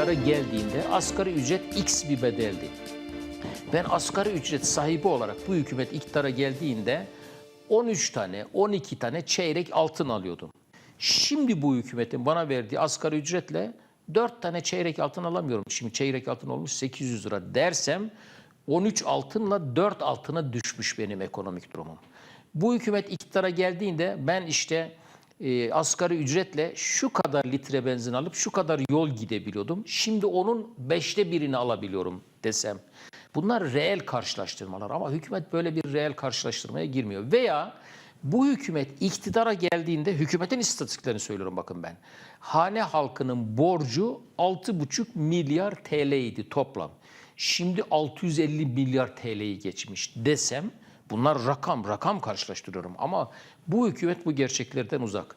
iktidara geldiğinde asgari ücret X bir bedeldi. Ben asgari ücret sahibi olarak bu hükümet iktidara geldiğinde 13 tane, 12 tane çeyrek altın alıyordum. Şimdi bu hükümetin bana verdiği asgari ücretle 4 tane çeyrek altın alamıyorum. Şimdi çeyrek altın olmuş 800 lira dersem 13 altınla 4 altına düşmüş benim ekonomik durumum. Bu hükümet iktidara geldiğinde ben işte e, asgari ücretle şu kadar litre benzin alıp şu kadar yol gidebiliyordum. Şimdi onun beşte birini alabiliyorum desem. Bunlar reel karşılaştırmalar ama hükümet böyle bir reel karşılaştırmaya girmiyor. Veya bu hükümet iktidara geldiğinde hükümetin istatistiklerini söylüyorum bakın ben. Hane halkının borcu 6,5 milyar TL idi toplam. Şimdi 650 milyar TL'yi geçmiş desem bunlar rakam rakam karşılaştırıyorum ama bu hükümet bu gerçeklerden uzak.